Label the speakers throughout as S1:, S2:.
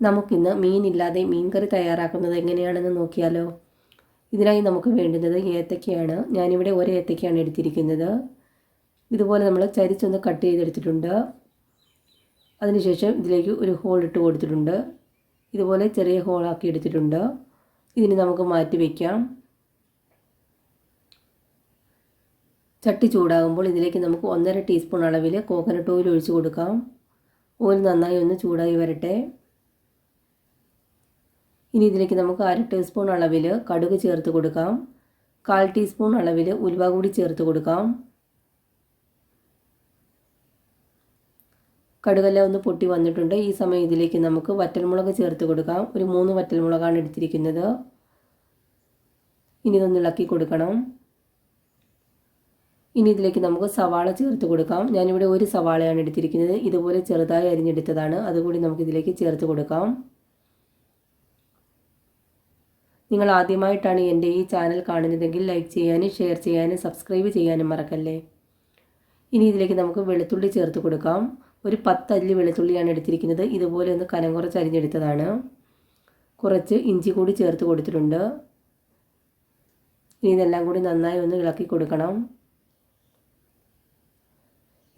S1: നമുക്കിന്ന് മീനില്ലാതെ മീൻ കറി തയ്യാറാക്കുന്നത് എങ്ങനെയാണെന്ന് നോക്കിയാലോ? ഇതിനായി നമുക്ക് വേണ്ടുന്നത് ഏത്തക്കയാണ്. ഞാനിവിടെ ഒരു ഏത്തക്കയാണ് എടുത്തിരിക്കുന്നത്. ഇതുപോലെ നമ്മൾ ചരിച്ചൊന്ന് കട്ട് ചെയ്തെടുത്തിട്ടുണ്ട്. അതിനുശേഷം ഇതിലേക്ക് ഒരു ഹോൾ ഇട്ട് കൊടുത്തിട്ടുണ്ട്. ഇതുപോലെ ചെറിയ ഹോളാക്കി എടുത്തിട്ടുണ്ട്. ഇതിന് നമുക്ക് മാറ്റി വയ്ക്കാം ചട്ടി ചൂടാകുമ്പോൾ ഇതിലേക്ക് നമുക്ക് ഒന്നര ടീസ്പൂൺ അളവിൽ കോക്കനട്ട് ഓയിൽ ഒഴിച്ചു കൊടുക്കാം. ഓയിൽ നന്നായി ഒന്ന് ചൂടായി വരട്ടെ. ഇനി ഇതിലേക്ക് നമുക്ക് അര ടീസ്പൂൺ അളവിൽ കടുക് ചേർത്ത് കൊടുക്കാം. കാൽ ടീസ്പൂൺ അളവിൽ ഉലുവ കൂടി ചേർത്ത് കൊടുക്കാം. കടുകെല്ലാം ഒന്ന് പൊട്ടി വന്നിട്ടുണ്ട്. ഈ സമയം ഇതിലേക്ക് നമുക്ക് വറ്റൽമുളക് ചേർത്ത് കൊടുക്കാം. ഒരു മൂന്ന് വറ്റൽമുളകാണ് എടുത്തിരിക്കുന്നത്. ഇനി ഇതൊന്ന് ഇളക്കി കൊടുക്കണം. ഇനി ഇതിലേക്ക് നമുക്ക് സവാള ചേർത്ത് കൊടുക്കാം. ഞാനിവിടെ ഒരു സവാളയാണ് എടുത്തിരിക്കുന്നത്. ഇതുപോലെ ചെറുതായി അരിഞ്ഞെടുത്തതാണ്. അതുകൂടി നമുക്ക് ഇതിലേക്ക് ചേർത്ത് കൊടുക്കാം. നിങ്ങൾ ആദ്യമായിട്ടാണ് എന്റെ ഈ ചാനൽ കാണുന്നതെങ്കിൽ ലൈക്ക് ചെയ്യാനും ഷെയർ ചെയ്യാനും സബ്സ്ക്രൈബ് ചെയ്യാനും മറക്കല്ലേ? ഇനി ഇതിലേക്ക് നമുക്ക് വെളുത്തുള്ളി ചേർത്ത് കൊടുക്കാം. ഒരു പത്തല്ലി വെളുത്തുള്ളിയാണ് എടുത്തിരിക്കുന്നത്. ഇതുപോലെ ഒന്ന് കനം കുറച്ച് അരിഞ്ഞെടുത്തതാണ്. കുറച്ച് ഇഞ്ചി കൂടി ചേർത്ത് കൊടുത്തിട്ടുണ്ട്. ഇനി ഇതെല്ലാം കൂടി നന്നായി ഒന്ന് ഇളക്കി കൊടുക്കണം.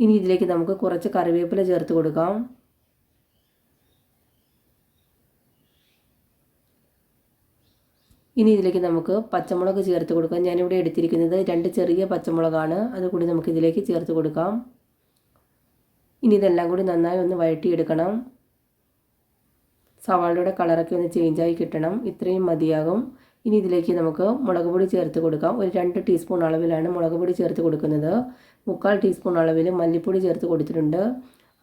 S1: ഇനി ഇതിലേക്ക് നമുക്ക് കുറച്ച് കറിവേപ്പില ചേർത്ത് കൊടുക്കാം. ഇനി ഇതിലേക്ക് നമുക്ക് പച്ചമുളക് ചേർത്ത് കൊടുക്കാം. ഞാനിവിടെ എടുത്തിരിക്കുന്നത് രണ്ട് ചെറിയ പച്ചമുളകാണ്. അതുകൂടി നമുക്ക് ഇതിലേക്ക് ചേർത്ത് കൊടുക്കാം. ഇനി ഇതെല്ലാം കൂടി നന്നായി ഒന്ന് വഴറ്റിയെടുക്കണം. സവാളയുടെ കളറൊക്കെ ഒന്ന് ചേഞ്ചായി കിട്ടണം. ഇത്രയും മതിയാകും. ഇനി ഇതിലേക്ക് നമുക്ക് മുളക് പൊടി ചേർത്ത് കൊടുക്കാം. ഒരു രണ്ട് ടീസ്പൂൺ അളവിലാണ് മുളക് പൊടി ചേർത്ത് കൊടുക്കുന്നത്. മുക്കാൽ ടീസ്പൂൺ അളവിൽ മല്ലിപ്പൊടി ചേർത്ത് കൊടുത്തിട്ടുണ്ട്.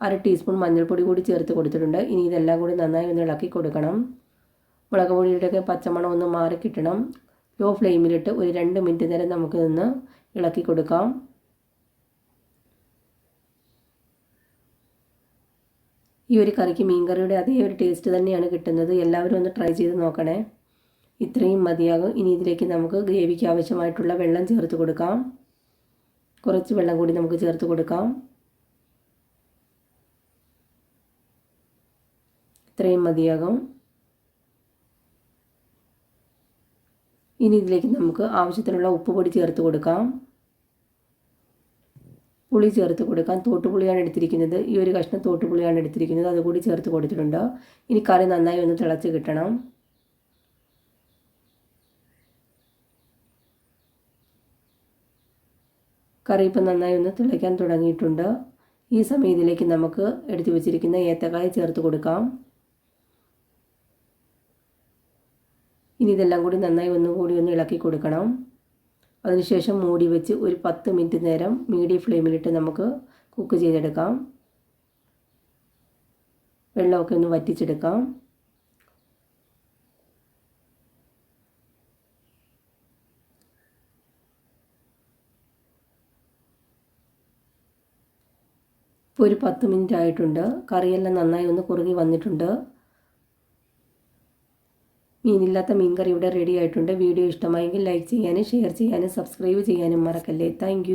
S1: അര ടീസ്പൂൺ മഞ്ഞൾപ്പൊടി കൂടി ചേർത്ത് കൊടുത്തിട്ടുണ്ട്. ഇനി ഇതെല്ലാം കൂടി നന്നായി ഒന്ന് ഇളക്കി കൊടുക്കണം. മുളക് പൊടിയുടെയൊക്കെ പച്ചമണം ഒന്ന് മാറി കിട്ടണം. ലോ ഫ്ലെയിമിലിട്ട് ഒരു രണ്ട് മിനിറ്റ് നേരം നമുക്ക് നിന്ന് ഇളക്കി കൊടുക്കാം. ഈ ഒരു കറിക്ക് മീൻകറിയുടെ അതേ ഒരു ടേസ്റ്റ് തന്നെയാണ് കിട്ടുന്നത്. എല്ലാവരും ഒന്ന് ട്രൈ ചെയ്ത് നോക്കണേ. ഇത്രയും മതിയാകും. ഇനി ഇതിലേക്ക് നമുക്ക് ഗ്രേവിക്ക് ആവശ്യമായിട്ടുള്ള വെള്ളം ചേർത്ത് കൊടുക്കാം. കുറച്ച് വെള്ളം കൂടി നമുക്ക് ചേർത്ത് കൊടുക്കാം. ഇത്രയും മതിയാകും. ഇനി ഇതിലേക്ക് നമുക്ക് ആവശ്യത്തിനുള്ള ഉപ്പ് പൊടി ചേർത്ത് കൊടുക്കാം. പുളി ചേർത്ത് കൊടുക്കാം. തോട്ടുപുളിയാണ് എടുത്തിരിക്കുന്നത്. ഈ ഒരു കഷ്ണം തോട്ടുപുളിയാണ് എടുത്തിരിക്കുന്നത്. അതുകൂടി ചേർത്ത് കൊടുത്തിട്ടുണ്ട്. ഇനി കറി നന്നായി ഒന്ന് തിളച്ച് കിട്ടണം. കറി ഇപ്പം നന്നായി ഒന്ന് തിളയ്ക്കാൻ തുടങ്ങിയിട്ടുണ്ട്. ഈ സമയത്തിലേക്ക് നമുക്ക് എടുത്തു വെച്ചിരിക്കുന്ന ഏത്തക്കായ ചേർത്ത് കൊടുക്കാം. ഇനി ഇതെല്ലാം കൂടി നന്നായി ഒന്നും കൂടി ഒന്ന് ഇളക്കി കൊടുക്കണം. അതിനുശേഷം മൂടി വെച്ച് ഒരു പത്ത് മിനിറ്റ് നേരം മീഡിയം ഫ്ലെയിമിലിട്ട് നമുക്ക് കുക്ക് ചെയ്തെടുക്കാം. വെള്ളമൊക്കെ ഒന്ന് വറ്റിച്ചെടുക്കാം. ഇപ്പോൾ ഒരു പത്ത് മിനിറ്റ് ആയിട്ടുണ്ട്. കറിയെല്ലാം നന്നായി ഒന്ന് കുറുകി വന്നിട്ടുണ്ട്. മീനില്ലാത്ത മീൻ കറി ഇവിടെ റെഡി ആയിട്ടുണ്ട്. വീഡിയോ ഇഷ്ടമായെങ്കിൽ ലൈക്ക് ചെയ്യാനും ഷെയർ ചെയ്യാനും സബ്സ്ക്രൈബ് ചെയ്യാനും മറക്കല്ലേ. താങ്ക്